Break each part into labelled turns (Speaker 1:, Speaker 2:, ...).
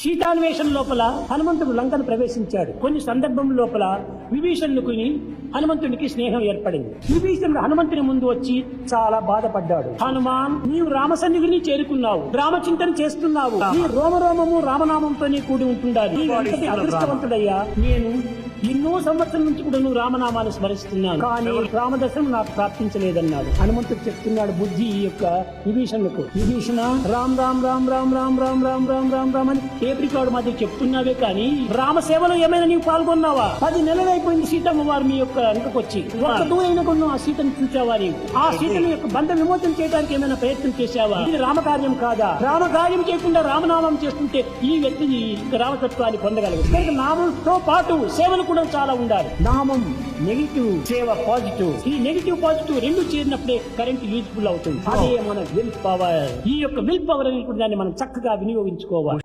Speaker 1: సీతాన్వేషణ లోపల హనుమంతుడు లంకను ప్రవేశించాడు. కొన్ని సందర్భం లోపల విభీషణుకుని హనుమంతునికి స్నేహం ఏర్పడింది. విభీషణుడు హనుమంతుని ముందు వచ్చి చాలా బాధపడ్డాడు. హనుమాన్ నీవు రామసన్నిధిని చేరుకున్నావు. రామచింతన చేస్తున్నావు. నీ రోమరోమము రామనామంతోనే కూడి ఉంటుండాలి. అదృష్టవంతుడయ్యా? నేను ఎన్నో సంవత్సరం నుంచి కూడా నువ్వు రామనామాన్ని స్మరిస్తున్నాను. కానీ రామదర్శనం నాకు ప్రాప్తించలేదన్నాడు. హనుమంతుడు చెప్తున్నాడు బుద్ధి ఈ యొక్క విభీషణులకు. విభీషణ రామ్ రామ్ రామ్ రామ్ రామ్ రామ్ రామ్ రామ్ రామ్ రామ్ అని టేప్ రికార్డు మధ్య చెప్తున్నావే కానీ రామ సేవలో ఏమైనా నీవు పాల్గొన్నావా? పది నెలలు అయిపోయింది సీతమ్మ వారు మీ యొక్క వెనుకకొచ్చి. ఒక్క దూరైన కొన్ని ఆ సీతను నీవు? ఆ సీతను యొక్క బంధ విమోచన చేయడానికి ఏమైనా ప్రయత్నం చేశావా? ఇది రామకార్యం కాదా? రామకార్యం చేయకుండా రామనామం చేస్తుంటే ఈ వ్యక్తి రామతత్వాన్ని పొందగలదు నామంతో పాటు సేవలు కూడా చాలా ఉండాలి. నామం నెగిటివ్ సేవ పాజిటివ్. ఈ నెగిటివ్ పాజిటివ్ రెండు చేరినప్పుడే కరెంట్ యూజ్ఫుల్ అవుతుంది. అదే మన విల్ పవర్ ఈ యొక్క విల్ పవర్ అనేటువంటి దాన్ని మనం చక్కగా వినియోగించుకోవాలి.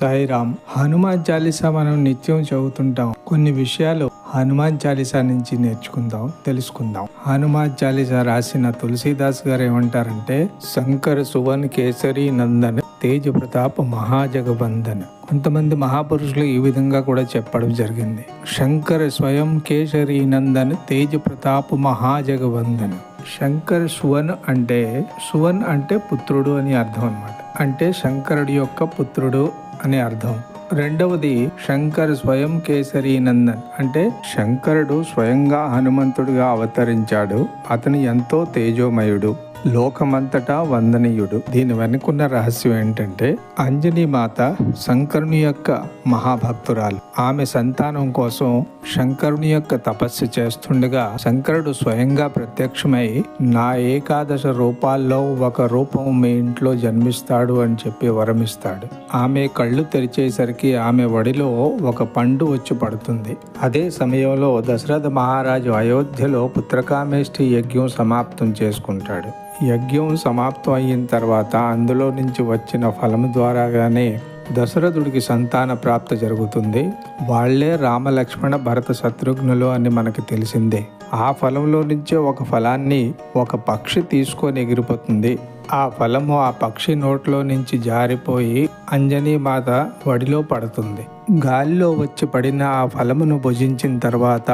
Speaker 2: సాయిరామ్ హనుమాన్ చాలీసా మనం నిత్యం చదువుతుంటాం. కొన్ని విషయాలు హనుమాన్ చాలీసా నుంచి నేర్చుకుందాం తెలుసుకుందాం. హనుమాన్ చాలీసా రాసిన తులసీదాస్ గారు ఏమంటారంటే శంకర సువన్ కేసరి నందన్ తేజ ప్రతాప్ మహాజగబంధన్. కొంతమంది మహాపురుషులు ఈ విధంగా కూడా చెప్పడం జరిగింది. శంకర స్వయం కేసరి నందన్ తేజ ప్రతాప్ మహాజగబంధన్. శంకర్ సువన్ అంటే సువన్ అంటే పుత్రుడు అని అర్థం అన్నమాట. అంటే శంకరుడి యొక్క పుత్రుడు అని అర్థం. రెండవది శంకర్ స్వయం కేసరి నందన్. అంటే శంకరుడు స్వయంగా హనుమంతుడిగా అవతరించాడు. అతను ఎంతో తేజోమయుడు. లోకమంతటా వందనీయుడు. దీని వెనుకున్న రహస్యం ఏంటంటే అంజనీ మాత శంకరుని యొక్క మహాభక్తురాలు. ఆమె సంతానం కోసం శంకరుని యొక్క తపస్సు చేస్తుండగా శంకరుడు స్వయంగా ప్రత్యక్షమై నా ఏకాదశ రూపాల్లో ఒక రూపం మీ ఇంట్లో జన్మిస్తాడు అని చెప్పి వరమిస్తాడు. ఆమె కళ్ళు తెరిచేసరికి ఆమె వడిలో ఒక పండు వచ్చి పడుతుంది. అదే సమయంలో దశరథ మహారాజు అయోధ్యలో పుత్రకామేష్టి యజ్ఞం సమాప్తం చేసుకుంటాడు. యజ్ఞం సమాప్తం అయిన తర్వాత అందులో నుంచి వచ్చిన ఫలము ద్వారాగానే దశరథుడికి సంతాన ప్రాప్తి జరుగుతుంది. వాళ్ళే రామలక్ష్మణ భరత శత్రుఘ్నులు అని మనకి తెలిసిందే. ఆ ఫలంలో నుంచే ఒక ఫలాన్ని ఒక పక్షి తీసుకొని ఎగిరిపోతుంది. ఆ ఫలము ఆ పక్షి నోట్లో నుంచి జారిపోయి అంజనీ మాత వడిలో పడుతుంది. గాలిలో వచ్చి పడిన ఆ ఫలమును భుజించిన తర్వాత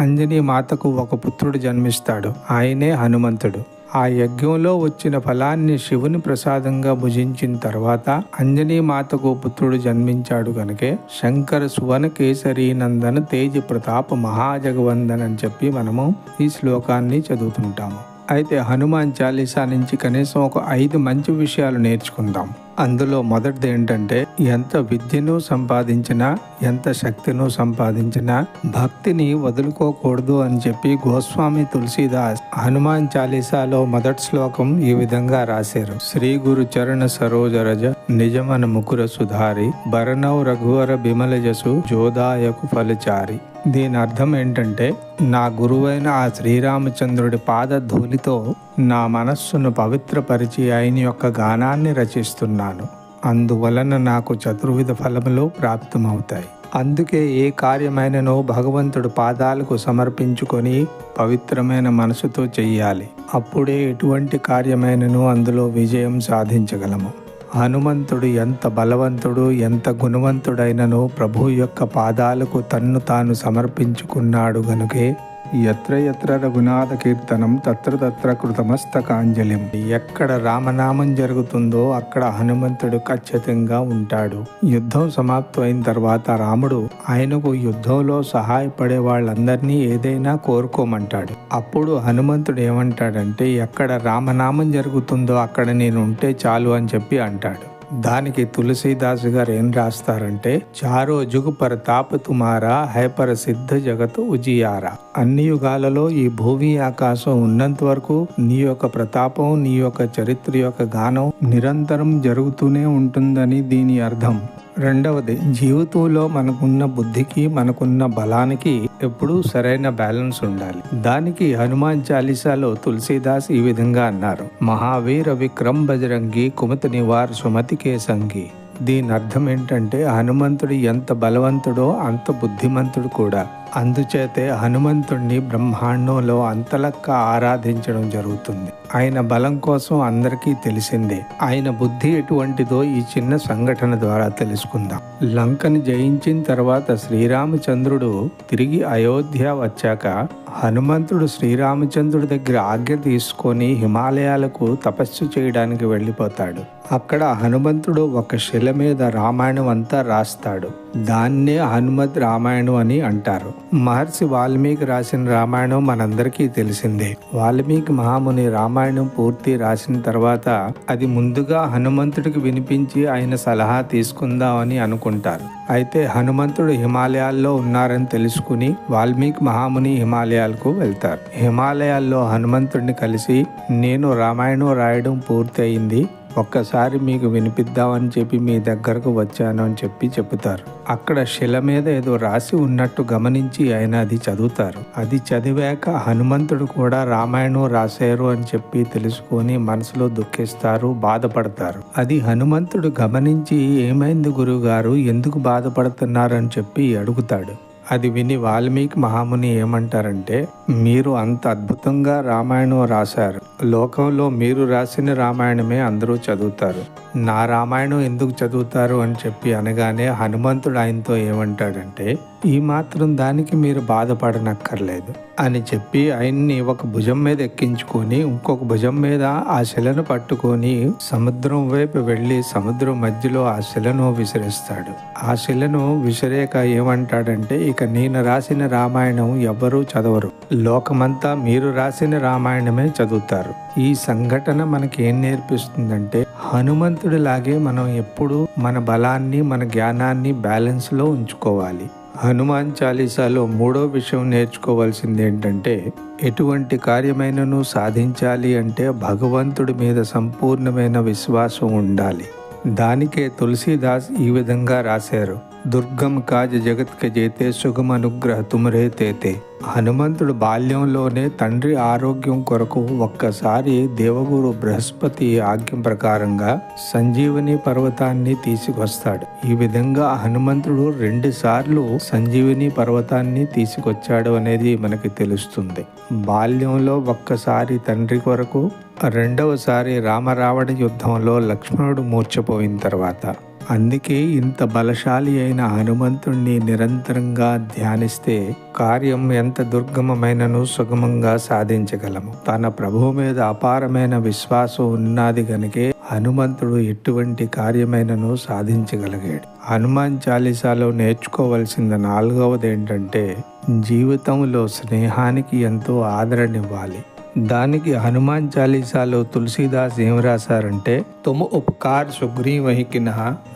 Speaker 2: అంజనీ మాతకు ఒక పుత్రుడు జన్మిస్తాడు. ఆయనే హనుమంతుడు. ఆ యజ్ఞంలో వచ్చిన ఫలాన్ని శివుని ప్రసాదంగా భుజించిన తర్వాత అంజనీ మాతకు పుత్రుడు జన్మించాడు కనుకే శంకర సువన కేసరి నందన తేజ ప్రతాప మహాజగవందన్ అని చెప్పి మనము ఈ శ్లోకాన్ని చదువుతుంటాము. అయితే హనుమాన్ చాలీసా నుంచి కనీసం ఒక ఐదు మంచి విషయాలు నేర్చుకుందాం. అందులో మొదటిది ఏంటంటే ఎంత విద్యను సంపాదించినా ఎంత శక్తిను సంపాదించినా భక్తిని వదులుకోకూడదు అని చెప్పి గోస్వామి తులసీదాస్ హనుమాన్ చాలీసాలో మొదటి శ్లోకం ఈ విధంగా రాశారు. శ్రీ గురు చరణ సరోజరజ నిజమన ముకుర సుధారి భరణవ్ రఘువర బిమలజసు జోదాయకు ఫలచారి. దీని అర్థం ఏంటంటే నా గురువైన ఆ శ్రీరామచంద్రుడి పాద ధూళితో నా మనస్సును పవిత్రపరిచి ఆయన యొక్క గానాన్ని రచిస్తున్నాను. అందువలన నాకు చతుర్విధ ఫలములు ప్రాప్తమవుతాయి. అందుకే ఏ కార్యమైననో భగవంతుడు పాదాలకు సమర్పించుకొని పవిత్రమైన మనసుతో చెయ్యాలి. అప్పుడే ఎటువంటి కార్యమైనను అందులో విజయం సాధించగలము. హనుమంతుడు ఎంత బలవంతుడు ఎంత గుణవంతుడైనను ప్రభు యొక్క పాదాలకు తన్ను తాను సమర్పించుకున్నాడు గనుకే ఎత్ర ఎత్ర రఘునాథ కీర్తనం తత్ర తత్ర కృతమస్తకాంజలిం. ఎక్కడ రామనామం జరుగుతుందో అక్కడ హనుమంతుడు ఖచ్చితంగా ఉంటాడు. యుద్ధం సమాప్తమైన తర్వాత రాముడు ఆయనకు యుద్ధంలో సహాయపడే వాళ్ళందరినీ ఏదైనా కోరుకోమంటాడు. అప్పుడు హనుమంతుడు ఏమంటాడంటే ఎక్కడ రామనామం జరుగుతుందో అక్కడ నేను ఉంటే చాలు అని చెప్పి అంటాడు. దానికి తులసీదాస్ గారు ఏం రాస్తారంటే చారో జుగు పరతాప తుమారా హైపర సిద్ధ జగత్ ఉజియారా. అన్ని యుగాలలో ఈ భూమి ఆకాశం ఉన్నంత వరకు నీ యొక్క ప్రతాపం నీ యొక్క చరిత్ర యొక్క గానం నిరంతరం జరుగుతూనే ఉంటుందని దీని అర్థం. రెండవది జీవితంలో మనకున్న బుద్ధికి మనకున్న బలానికి ఎప్పుడూ సరైన బ్యాలెన్స్ ఉండాలి. దానికి హనుమాన్ చాలీసాలో తులసీదాస్ ఈ విధంగా అన్నారు. మహావీర విక్రమ్ బజరంగి కుమతి నివార్ సుమతికే సంగి దీని అర్థం ఏంటంటే హనుమంతుడు ఎంత బలవంతుడో అంత బుద్ధిమంతుడు కూడా. అందుచేతే హనుమంతుణ్ణి బ్రహ్మాండంలో అంతలక్క ఆరాధించడం జరుగుతుంది. ఆయన బలం కోసం అందరికీ తెలిసిందే. ఆయన బుద్ధి ఎటువంటిదో ఈ చిన్న సంఘటన ద్వారా తెలుసుకుందాం. లంకని జయించిన తర్వాత శ్రీరామచంద్రుడు తిరిగి అయోధ్య వచ్చాక హనుమంతుడు శ్రీరామచంద్రుడి దగ్గర ఆజ్ఞ తీసుకొని హిమాలయాలకు తపస్సు చేయడానికి వెళ్ళిపోతాడు. అక్కడ హనుమంతుడు ఒక శిల మీద రామాయణం అంతా రాస్తాడు. దాన్నే హనుమద్ రామాయణం అని అంటారు. మహర్షి వాల్మీకి రాసిన రామాయణం మనందరికీ తెలిసిందే. వాల్మీకి మహాముని రామాయణం పూర్తి రాసిన తర్వాత అది ముందుగా హనుమంతుడికి వినిపించి ఆయన సలహా తీసుకుందామని అనుకుంటారు. అయితే హనుమంతుడు హిమాలయాల్లో ఉన్నారని తెలుసుకుని వాల్మీకి మహాముని హిమాలయాలకు వెళ్తారు. హిమాలయాల్లో హనుమంతుడిని కలిసి నేను రామాయణం రాయడం పూర్తి అయింది ఒక్కసారి మీకు వినిపిద్దామని చెప్పి మీ దగ్గరకు వచ్చాను అని చెప్పి చెబుతారు. అక్కడ శిల మీద ఏదో రాసి ఉన్నట్టు గమనించి ఆయన అది చదువుతారు. అది చదివాక హనుమంతుడు కూడా రామాయణం రాశారు అని చెప్పి తెలుసుకొని మనసులో దుఃఖిస్తారు బాధపడతారు. అది హనుమంతుడు గమనించి ఏమైంది గురువుగారు? ఎందుకు బాధపడుతున్నారని చెప్పి అడుగుతాడు. అది విని వాల్మీకి మహాముని ఏమంటారంటే మీరు అంత అద్భుతంగా రామాయణం రాశారు. లోకంలో మీరు రాసిన రామాయణమే అందరూ చదువుతారు. నా రామాయణం ఎందుకు చదువుతారు? అని చెప్పి అనగానే హనుమంతుడు ఆయనతో ఏమంటాడంటే ఈ మాత్రం దానికి మీరు బాధపడనక్కర్లేదు అని చెప్పి ఆయన్ని ఒక భుజం మీద ఎక్కించుకొని ఇంకొక భుజం మీద ఆ శిలను పట్టుకొని సముద్రం వైపు వెళ్ళి సముద్రం మధ్యలో ఆ శిలను విసిరేస్తాడు. ఆ శిలను విసిరేక ఏమంటాడంటే ఇక నేను రాసిన రామాయణం ఎవ్వరూ చదవరు. లోకమంతా మీరు రాసిన రామాయణమే చదువుతారు. ఈ సంఘటన మనకి ఏం నేర్పిస్తుందంటే హనుమంతుడిలాగే మనం ఎప్పుడు మన బలాన్ని మన జ్ఞానాన్ని బ్యాలెన్స్లో ఉంచుకోవాలి. హనుమాన్ చాలీసాలో మూడో విషయం నేర్చుకోవాల్సింది ఏంటంటే ఎటువంటి కార్యమైనను సాధించాలి అంటే భగవంతుడి మీద సంపూర్ణమైన విశ్వాసం ఉండాలి. దానికే తులసీదాస్ ఈ విధంగా రాశారు. దుర్గం కాజ జగత్క చేతే సుగమనుగ్రహ తుమరే తేతే. హనుమంతుడు బాల్యంలోనే తండ్రి ఆరోగ్యం కొరకు ఒక్కసారి దేవగురు బృహస్పతి ఆజ్ఞ ప్రకారంగా సంజీవని పర్వతాన్ని తీసుకొస్తాడు. ఈ విధంగా హనుమంతుడు రెండు సార్లు సంజీవని పర్వతాన్ని తీసుకొచ్చాడు అనేది మనకి తెలుస్తుంది. బాల్యంలో ఒక్కసారి తండ్రి కొరకు రెండవసారి రామరావణ యుద్ధంలో లక్ష్మణుడు మూర్చపోయిన తర్వాత అందుకే ఇంత బలశాలి అయిన హనుమంతుణ్ణి నిరంతరంగా ధ్యానిస్తే కార్యం ఎంత దుర్గమమైనను సుగమంగా సాధించగలము. తన ప్రభువు మీద అపారమైన విశ్వాసం ఉన్నది గనుకే హనుమంతుడు ఎటువంటి కార్యమైనను సాధించగలిగాడు. హనుమాన్ చాలీసాలో నేర్చుకోవలసిన నాలుగవది ఏంటంటే జీవితంలో స్నేహానికి ఎంతో ఆదరణ ఇవ్వాలి. దానికి హనుమాన్ చాలీసాలో తులసీదాస్ ఏం రాశారంటే తుమ్ ఉపకార్ సుగ్రీవహికిన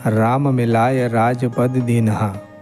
Speaker 2: రామ మిలాయ రాజపద్ దీన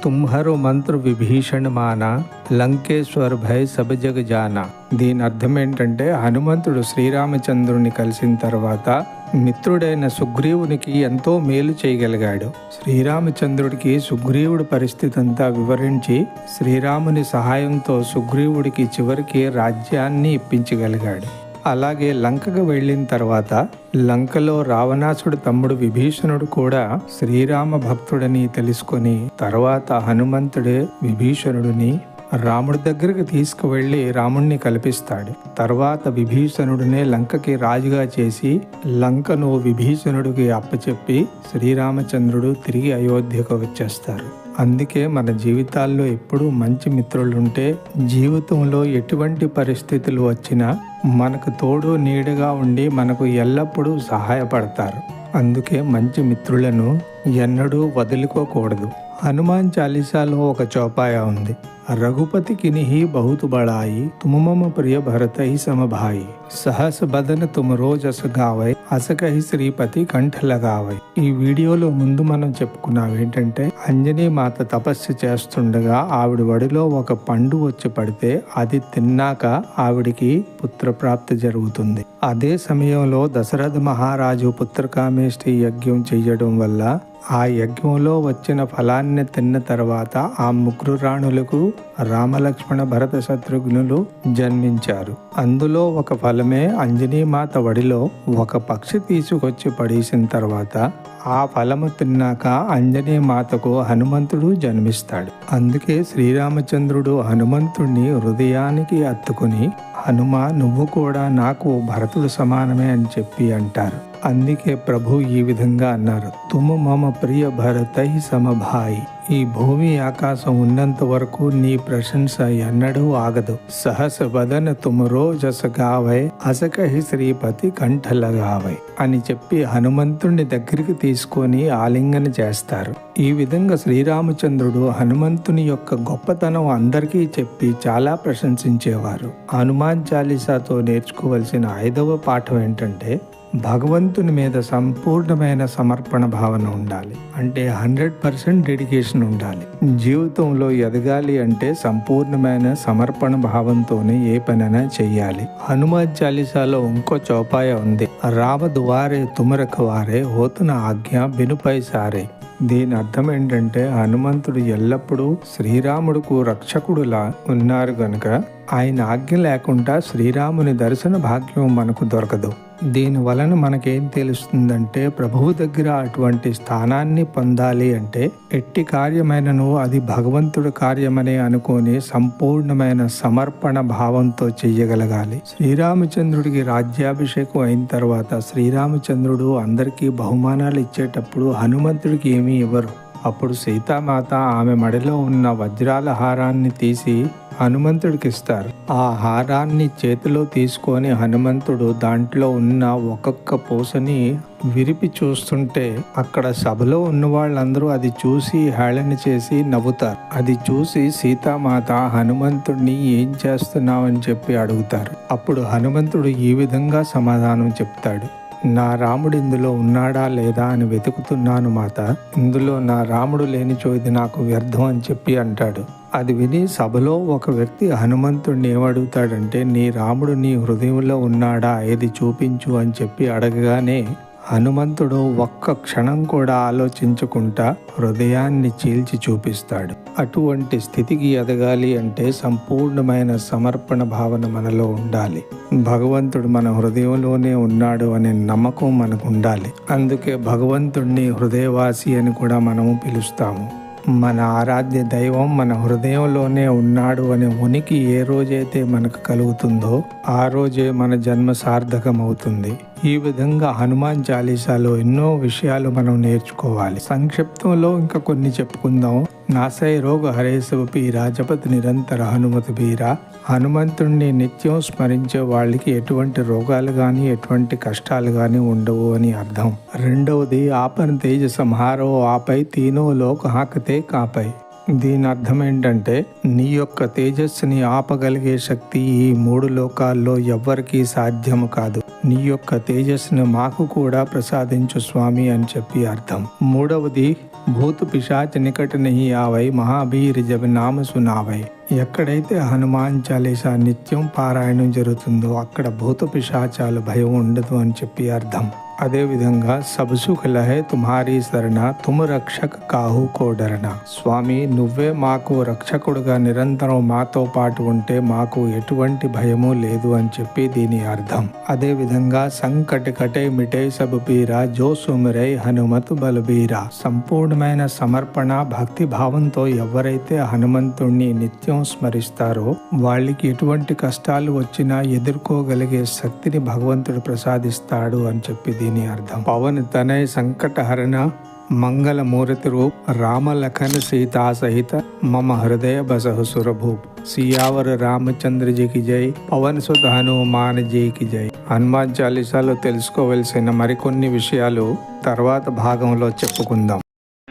Speaker 2: తుమ్హరు మంత్ర విభీషణ మాన లంకేశ్వర్ భయ సబ జగ జానా దీని అర్థం ఏంటంటే హనుమంతుడు శ్రీరామచంద్రుని కలిసిన తర్వాత మిత్రుడైన సుగ్రీవునికి ఎంతో మేలు చేయగలిగాడు. శ్రీరామచంద్రుడికి సుగ్రీవుడి పరిస్థితి అంతా వివరించి శ్రీరాముని సహాయంతో సుగ్రీవుడికి చివరికి రాజ్యాన్ని ఇప్పించగలిగాడు. అలాగే లంకకు వెళ్ళిన తర్వాత లంకలో రావణాసుడు తమ్ముడు విభీషణుడు కూడా శ్రీరామ భక్తుడని తెలుసుకొని తర్వాత హనుమంతుడే విభీషణుడిని రాముడి దగ్గరికి తీసుకువెళ్ళి రాముణ్ణి కల్పిస్తాడు. తర్వాత విభీషణుడినే లంకకి రాజుగా చేసి లంకను విభీషణుడికి అప్పచెప్పి శ్రీరామచంద్రుడు తిరిగి అయోధ్యకు వచ్చేస్తారు. అందుకే మన జీవితాల్లో ఎప్పుడూ మంచి మిత్రులుంటే జీవితంలో ఎటువంటి పరిస్థితులు వచ్చినా మనకు తోడు నీడగా ఉండి మనకు ఎల్లప్పుడూ సహాయపడతారు. అందుకే మంచి మిత్రులను ఎన్నడూ వదులుకోకూడదు. హనుమాన్ చాలీసాలో ఒక చౌపాయ ఉంది. రఘుపతి కినిహి బహుతు బడాయి తుమమ ప్రియ భరతై సమభాయి. సహస బదన తుమ రోజస్ గావై అసకహి శ్రీపతి కంఠ లగావై ఈ వీడియోలో ముందు మనం చెప్పుకున్నాం ఏంటంటే అంజనీ మాత తపస్సు చేస్తుండగా ఆవిడ వడిలో ఒక పండు వచ్చి పడితే అది తిన్నాక ఆవిడికి పుత్రప్రాప్తి జరుగుతుంది. అదే సమయంలో దశరథ మహారాజు పుత్రకామేష్టి యజ్ఞం చెయ్యడం వల్ల ఆ యజ్ఞంలో వచ్చిన ఫలాన్ని తిన్న తర్వాత ఆ ముగ్గురు రాణులకు రామలక్ష్మణ భరత శత్రుఘ్నులు జన్మించారు. అందులో ఒక ఫలమే అంజనీమాత వడిలో ఒక పక్షి తీసుకొచ్చి పడేసిన తర్వాత ఆ ఫలము తిన్నాక అంజనీ మాతకు హనుమంతుడు జన్మిస్తాడు. అందుకే శ్రీరామచంద్రుడు హనుమంతుణ్ణి హృదయానికి అత్తుకుని హనుమ నువ్వు కూడా నాకు భరతుడు సమానమే అని చెప్పి అంటారు. అందుకే ప్రభు ఈ విధంగా అన్నారు. తుము మమ ప్రియ భరతై సమభాయి. ఈ భూమి ఆకాశం ఉన్నంత వరకు నీ ప్రశంస ఎన్నడూ ఆగదు. సహస బదన తుమరో రోజస గావై అసకహి శ్రీపతి కంఠలగావై అని చెప్పి హనుమంతుణ్ణి దగ్గరికి తీసుకొని ఆలింగన చేస్తారు. ఈ విధంగా శ్రీరామచంద్రుడు హనుమంతుని యొక్క గొప్పతనం అందరికీ చెప్పి చాలా ప్రశంసించేవారు. హనుమాన్ చాలీసాతో నేర్చుకోవలసిన ఐదవ పాఠం ఏంటంటే భగవంతుని మీద సంపూర్ణమైన సమర్పణ భావన ఉండాలి. అంటే హండ్రెడ్ పర్సెంట్ డెడికేషన్ ఉండాలి. జీవితంలో ఎదగాలి అంటే సంపూర్ణమైన సమర్పణ భావంతోనే ఏ పనైనా చెయ్యాలి. హనుమాన్ చాలీసాలో ఇంకో చౌపాయ ఉంది. రామ దువారే తుమరక వారే హోతున ఆజ్ఞ బినుపై సారే. దీని అర్థం ఏంటంటే హనుమంతుడు ఎల్లప్పుడూ శ్రీరాముడుకు రక్షకుడులా ఉన్నారు గనుక ఆయన ఆజ్ఞ లేకుండా శ్రీరాముని దర్శన భాగ్యం మనకు దొరకదు. దీని వలన మనకేం తెలుస్తుందంటే ప్రభువు దగ్గర అటువంటి స్థానాన్ని పొందాలి అంటే ఎట్టి కార్యమైనను అది భగవంతుడి కార్యమనే అనుకొని సంపూర్ణమైన సమర్పణ భావంతో చెయ్యగలగాలి. శ్రీరామచంద్రుడికి రాజ్యాభిషేకం అయిన తర్వాత శ్రీరామచంద్రుడు అందరికీ బహుమానాలు ఇచ్చేటప్పుడు హనుమంతుడికి ఏమీ ఇవ్వరు. అప్పుడు సీతామాత ఆమె మడిలో ఉన్న వజ్రాల హారాన్ని తీసి హనుమంతుడికి ఇస్తారు. ఆ హారాన్ని చేతిలో తీసుకొని హనుమంతుడు దాంట్లో ఉన్న ఒక్కొక్క పూసని విరిపి చూస్తుంటే అక్కడ సభలో ఉన్న వాళ్ళందరూ అది చూసి హేళన చేసి నవ్వుతారు. అది చూసి సీతామాత హనుమంతుడిని ఏం చేస్తున్నావని చెప్పి అడుగుతారు. అప్పుడు హనుమంతుడు ఈ విధంగా సమాధానం చెప్తాడు. నా రాముడు ఇందులో ఉన్నాడా లేదా అని వెతుకుతున్నాను మాత. ఇందులో నా రాముడు లేనిచో ఇది నాకు వ్యర్థం అని చెప్పి అంటాడు. అది విని సభలో ఒక వ్యక్తి హనుమంతుడిని ఏమడుగుతాడంటే నీ రాముడు నీ హృదయంలో ఉన్నాడా? ఏది చూపించు అని చెప్పి అడగగానే హనుమంతుడు ఒక్క క్షణం కూడా ఆలోచించకుండా హృదయాన్ని చీల్చి చూపిస్తాడు. అటువంటి స్థితికి ఎదగాలి అంటే సంపూర్ణమైన సమర్పణ భావన మనలో ఉండాలి. భగవంతుడు మన హృదయంలోనే ఉన్నాడు అనే నమ్మకం మనకు ఉండాలి. అందుకే భగవంతుడిని హృదయవాసి అని కూడా మనము పిలుస్తాము. మన ఆరాధ్య దైవం మన హృదయంలోనే ఉన్నాడు అనే ఉనికి ఏ రోజైతే మనకు కలుగుతుందో ఆ రోజే మన జన్మ సార్థకమవుతుంది. ఈ విధంగా హనుమాన్ చాలీసాలో ఎన్నో విషయాలు మనం నేర్చుకోవాలి. సంక్షిప్తంలో ఇంకా కొన్ని చెప్పుకుందాం. నాసై రోగ హరేశవ రాజపతి జపతి నిరంతర హనుమతి బీరా హనుమంతుణ్ణి నిత్యం స్మరించే వాళ్ళకి ఎటువంటి రోగాలు కానీ ఎటువంటి కష్టాలు కానీ ఉండవు అని అర్థం. రెండవది ఆపన తేజ సంహారో ఆపై తీనో లోక హాకతే కాపై. దీని అర్థం ఏంటంటే నీ యొక్క తేజస్సుని ఆపగలిగే శక్తి ఈ మూడు లోకాల్లో ఎవ్వరికీ సాధ్యము కాదు. నీ యొక్క తేజస్సును మాకు కూడా ప్రసాదించు స్వామి అని చెప్పి అర్థం. మూడవది భూత పిశాచ నికట నహి ఆవై మహాభీరి జబ నామ సునావై ఎక్కడైతే హనుమాన్ చాలీసా నిత్యం పారాయణం జరుగుతుందో అక్కడ భూత పిశాచాలు భయం ఉండదు అని చెప్పి అర్థం. అదేవిధంగా విధంగా సబ్ తుమారీ శరణ తుమ రక్షక్ కాహు కోడరణ స్వామి నువ్వే మాకు రక్షకుడుగా నిరంతరం మాతో పాటు ఉంటే మాకు ఎటువంటి భయము లేదు అని చెప్పి దీని అర్థం. అదేవిధంగా సంకట కటే మిటే సబ్ పీరా జో సుమిరై హనుమతు బలబీరా సంపూర్ణమైన సమర్పణ భక్తి భావంతో ఎవరైతే హనుమంతుణ్ణి నిత్యం స్మరిస్తారో వాళ్ళకి ఎటువంటి కష్టాలు వచ్చినా ఎదుర్కోగలిగే శక్తిని భగవంతుడు ప్రసాదిస్తాడు అని చెప్పి దీని అర్థం. పవన్ తనయ సంకటహరణ మంగళమూర్తి రూప్ రామలఖన్ సీతా సహిత మమ హృదయ బసహు సురభూప్ సియావర్ రామచంద్ర జీకి జై పవన్ సుత హనుమాన్ జీకి జై. హనుమాన్ చాలీసాలో తెలుసుకోవలసిన మరికొన్ని విషయాలు తర్వాత భాగంలో చెప్పుకుందాం.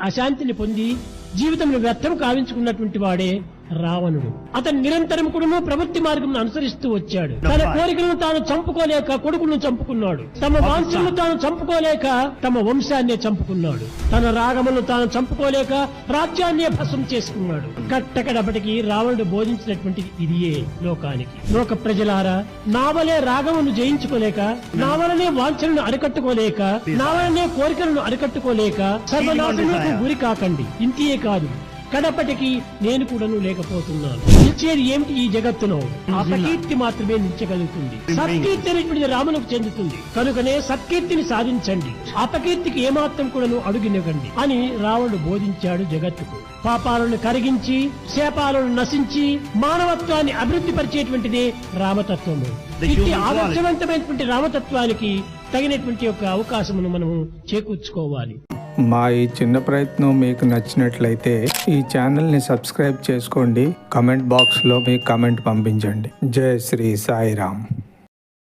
Speaker 1: అశాంతిని పొంది జీవితంలో వ్యర్థం కావించుకున్నటువంటి వాడే
Speaker 3: రావణుడు. అతను నిరంతరం కూడా ప్రవృత్తి మార్గం అనుసరిస్తూ వచ్చాడు. తన కోరికలను తాను చంపుకోలేక కొడుకును చంపుకున్నాడు. తమ వాంఛలను తాను చంపుకోలేక తమ వంశాన్నే చంపుకున్నాడు. తన రాగములను తాను చంపుకోలేక రాజ్యాన్నే భస్మం చేసుకున్నాడు. కట్టకడపటికి రావణుడు బోధించినటువంటి ఇదియే లోకానికి. లోక ప్రజలారా నావలే రాగమును జయించుకోలేక నావలనే వాంఛలను అరికట్టుకోలేక నావలనే కోరికలను అరికట్టుకోలేక సర్వనాశనకు గురి కాకండి. ఇంతియే కాదు. కడపటికి నేను కూడాను లేకపోతున్నాను. నిలిచేది ఏమిటి ఈ జగత్తులో? అపకీర్తి మాత్రమే నిలిచగలుగుతుంది. సత్కీర్తి అనేటువంటిది రాములకు చెందుతుంది. కనుకనే సత్కీర్తిని సాధించండి. అపకీర్తికి ఏమాత్రం కూడాను అడుగునివ్వండి అని రావణుడు బోధించాడు జగత్తుకు. పాపాలను కరిగించి శాపాలను నశించి మానవత్వాన్ని అభివృద్ధి పరిచేటువంటిదే రామతత్వము. ఆదర్శవంతమైనటువంటి రామతత్వానికి తగినటువంటి యొక్క అవకాశమును మనము చేకూర్చుకోవాలి.
Speaker 2: మా ఈ చిన్న ప్రయత్నం మీకు నచ్చినట్లయితే ఈ ఛానల్ని సబ్స్క్రైబ్ చేసుకోండి. కమెంట్ బాక్స్లో మీ కమెంట్ పంపించండి. జై శ్రీ సాయిరామ్.